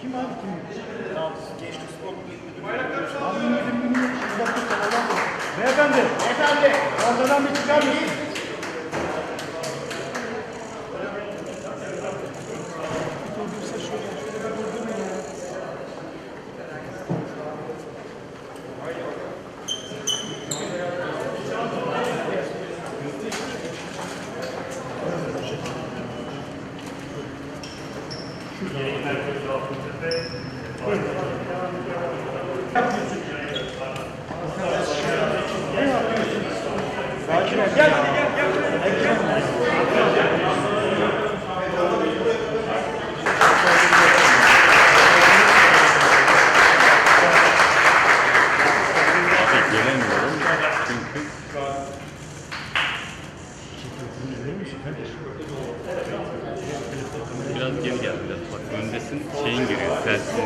Kim abi kim? Gençlik Spor. Abi lan bu. Beyefendi. Beyefendi. Ortadan bir çıkar mısın? Sakin ol. Gel. Gelemiyorum çünkü biraz geri gel biraz öndesin şeyin giriyor tersin.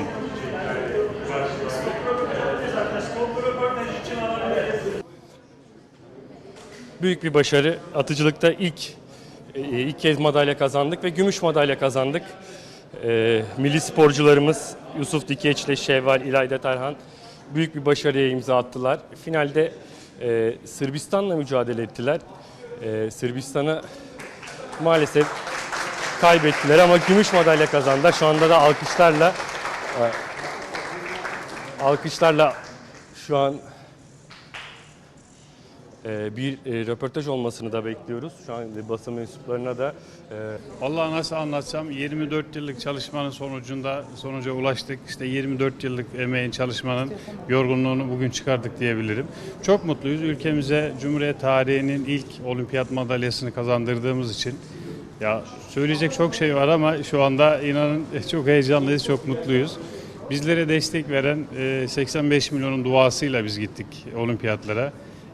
büyük bir başarı. Atıcılıkta ilk e, ilk kez madalya kazandık ve gümüş madalya kazandık. E, milli sporcularımız Yusuf Dikeç ile Şevval İlayda Tarhan büyük bir başarıya imza attılar. Finalde e, Sırbistan'la mücadele ettiler. Sırbistan'ı maalesef kaybettiler ama gümüş madalya kazandılar. Şu anda da alkışlarla e, alkışlarla şu an e, bir e, röportaj olmasını da bekliyoruz. Şu an basın mensuplarına da e, Vallahi nasıl anlatsam 24 yıllık çalışmanın sonucunda sonuca ulaştık. İşte 24 yıllık emeğin çalışmanın yorgunluğunu bugün çıkardık diyebilirim. Çok mutluyuz. Ülkemize Cumhuriyet tarihinin ilk olimpiyat madalyasını kazandırdığımız için. Ya söyleyecek çok şey var ama şu anda inanın çok heyecanlıyız, çok mutluyuz. Bizlere destek veren e, 85 milyonun duasıyla biz gittik olimpiyatlara.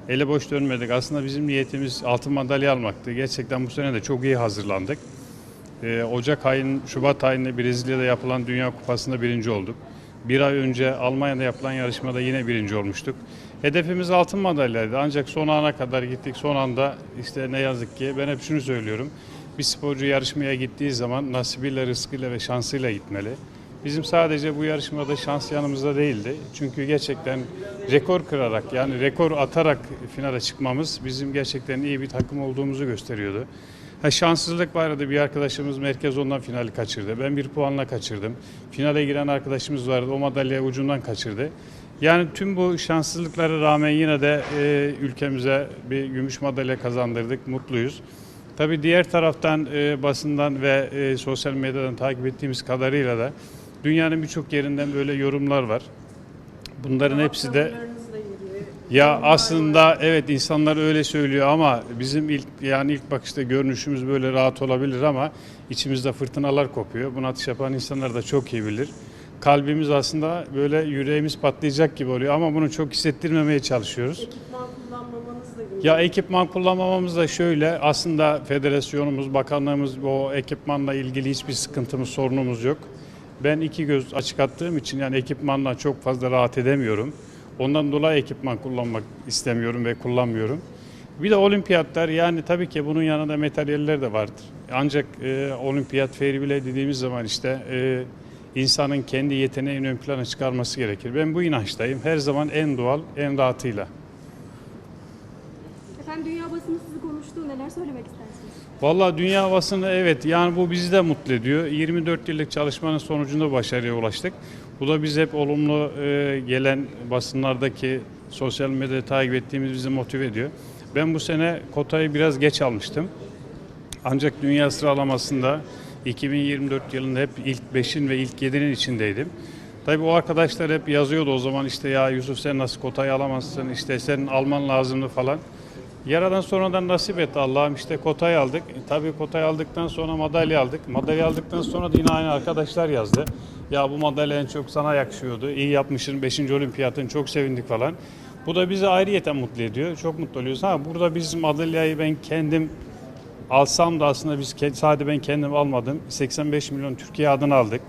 Ele boş dönmedik. Aslında bizim niyetimiz altın madalya almaktı. Gerçekten bu sene de çok iyi hazırlandık. Ee, Ocak ayının, Şubat ayında Brezilya'da yapılan Dünya Kupası'nda birinci olduk. Bir ay önce Almanya'da yapılan yarışmada yine birinci olmuştuk. Hedefimiz altın madalyaydı ancak son ana kadar gittik. Son anda işte ne yazık ki ben hep şunu söylüyorum. Bir sporcu yarışmaya gittiği zaman nasibiyle, rızkıyla ve şansıyla gitmeli. Bizim sadece bu yarışmada şans yanımızda değildi. Çünkü gerçekten rekor kırarak yani rekor atarak finale çıkmamız bizim gerçekten iyi bir takım olduğumuzu gösteriyordu. Ha, şanssızlık vardı bir arkadaşımız merkez ondan finali kaçırdı. Ben bir puanla kaçırdım. Finale giren arkadaşımız vardı o madalyayı ucundan kaçırdı. Yani tüm bu şanssızlıklara rağmen yine de e, ülkemize bir gümüş madalya kazandırdık. Mutluyuz. Tabii diğer taraftan e, basından ve e, sosyal medyadan takip ettiğimiz kadarıyla da dünyanın birçok yerinden böyle yorumlar var. Bunların hepsi de ya aslında evet insanlar öyle söylüyor ama bizim ilk yani ilk bakışta görünüşümüz böyle rahat olabilir ama içimizde fırtınalar kopuyor. Bunu atış yapan insanlar da çok iyi bilir. Kalbimiz aslında böyle yüreğimiz patlayacak gibi oluyor ama bunu çok hissettirmemeye çalışıyoruz. Ekipman. Ya ekipman kullanmamamız da şöyle aslında federasyonumuz, bakanlığımız o ekipmanla ilgili hiçbir sıkıntımız, sorunumuz yok. Ben iki göz açık attığım için yani ekipmanla çok fazla rahat edemiyorum. Ondan dolayı ekipman kullanmak istemiyorum ve kullanmıyorum. Bir de olimpiyatlar yani tabii ki bunun yanında materyaller de vardır. Ancak e, olimpiyat feri bile dediğimiz zaman işte e, insanın kendi yeteneğini ön plana çıkarması gerekir. Ben bu inançtayım. Her zaman en doğal, en rahatıyla. Efendim dünya basını sizi konuştu. Neler söylemek istersiniz? Vallahi dünya havasını evet yani bu bizi de mutlu ediyor. 24 yıllık çalışmanın sonucunda başarıya ulaştık. Bu da biz hep olumlu e, gelen basınlardaki sosyal medyada takip ettiğimiz bizi motive ediyor. Ben bu sene kotayı biraz geç almıştım. Ancak dünya sıralamasında 2024 yılında hep ilk 5'in ve ilk 7'nin içindeydim. Tabii o arkadaşlar hep yazıyordu o zaman işte ya Yusuf sen nasıl kotayı alamazsın işte senin alman lazımdı falan. Yaradan sonradan nasip etti Allah'ım işte kotayı aldık. E, tabii kotayı aldıktan sonra madalya aldık. Madalya aldıktan sonra da yine aynı arkadaşlar yazdı. Ya bu madalya en çok sana yakışıyordu. İyi yapmışsın 5. olimpiyatın çok sevindik falan. Bu da bizi ayrıyeten mutlu ediyor. Çok mutlu oluyoruz. Ha burada biz madalyayı ben kendim alsam da aslında biz sadece ben kendim almadım. 85 milyon Türkiye adına aldık.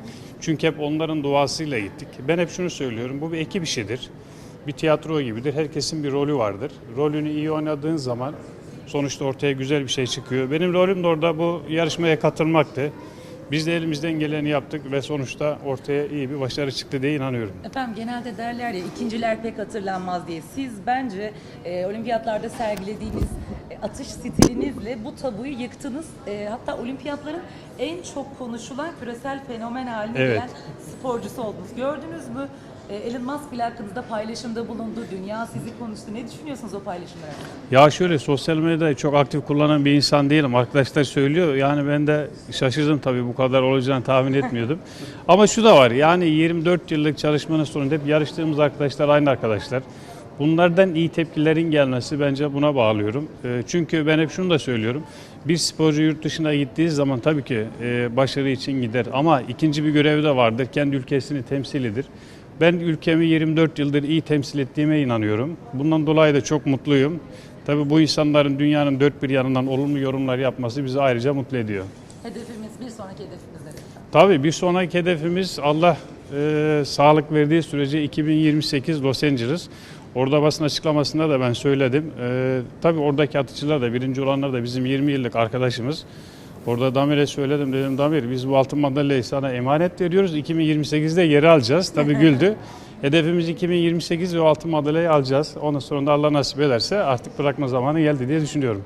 Çünkü hep onların duasıyla gittik. Ben hep şunu söylüyorum. Bu bir ekip işidir. Bir tiyatro gibidir. Herkesin bir rolü vardır. Rolünü iyi oynadığın zaman sonuçta ortaya güzel bir şey çıkıyor. Benim rolüm de orada bu yarışmaya katılmaktı. Biz de elimizden geleni yaptık ve sonuçta ortaya iyi bir başarı çıktı diye inanıyorum. Efendim genelde derler ya ikinciler pek hatırlanmaz diye. Siz bence e, olimpiyatlarda sergilediğiniz e, atış stilinizle bu tabuyu yıktınız. E, hatta olimpiyatların en çok konuşulan küresel fenomen haline Evet. gelen sporcusu oldunuz. Gördünüz mü? E, Elon Musk bile hakkınızda paylaşımda bulundu. Dünya sizi konuştu. Ne düşünüyorsunuz o paylaşımlara? Ya şöyle sosyal medyayı çok aktif kullanan bir insan değilim. Arkadaşlar söylüyor. Yani ben de şaşırdım tabii bu kadar olacağını tahmin etmiyordum. Ama şu da var. Yani 24 yıllık çalışmanın sonunda hep yarıştığımız arkadaşlar aynı arkadaşlar. Bunlardan iyi tepkilerin gelmesi bence buna bağlıyorum. E, Çünkü ben hep şunu da söylüyorum. Bir sporcu yurt dışına gittiği zaman tabii ki e, başarı için gider. Ama ikinci bir görevi de vardır. Kendi ülkesini temsil edir. Ben ülkemi 24 yıldır iyi temsil ettiğime inanıyorum. Bundan dolayı da çok mutluyum. Tabii bu insanların dünyanın dört bir yanından olumlu yorumlar yapması bizi ayrıca mutlu ediyor. Hedefimiz, bir sonraki hedefimiz nedir? Tabii bir sonraki hedefimiz Allah e, sağlık verdiği sürece 2028 Los Angeles. Orada basın açıklamasında da ben söyledim. E, tabii oradaki atıcılar da birinci olanlar da bizim 20 yıllık arkadaşımız. Orada Damir'e söyledim dedim Damir biz bu altın madalyayı sana emanet veriyoruz. 2028'de yeri alacağız. Tabii güldü. Hedefimiz 2028 ve o altın madalyayı alacağız. Ondan sonra da Allah nasip ederse artık bırakma zamanı geldi diye düşünüyorum.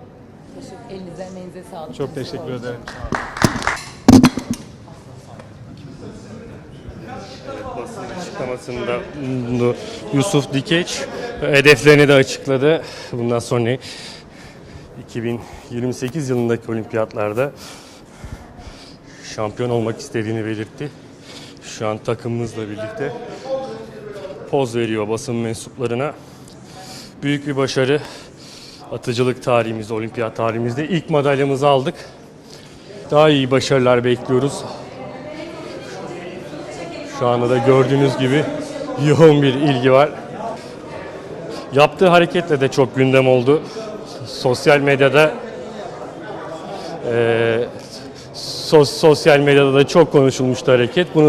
Elinize, emeğinize sağlık. Çok teşekkür ederim. basın açıklamasında bulundu. Yusuf Dikeç hedeflerini de açıkladı. Bundan sonra 2028 yılındaki olimpiyatlarda şampiyon olmak istediğini belirtti. Şu an takımımızla birlikte poz veriyor basın mensuplarına. Büyük bir başarı. Atıcılık tarihimizde, olimpiyat tarihimizde ilk madalyamızı aldık. Daha iyi başarılar bekliyoruz. Şu anda da gördüğünüz gibi yoğun bir ilgi var. Yaptığı hareketle de çok gündem oldu. Sosyal medyada eee, sos- sosyal medyada da çok konuşulmuştu hareket. Bunu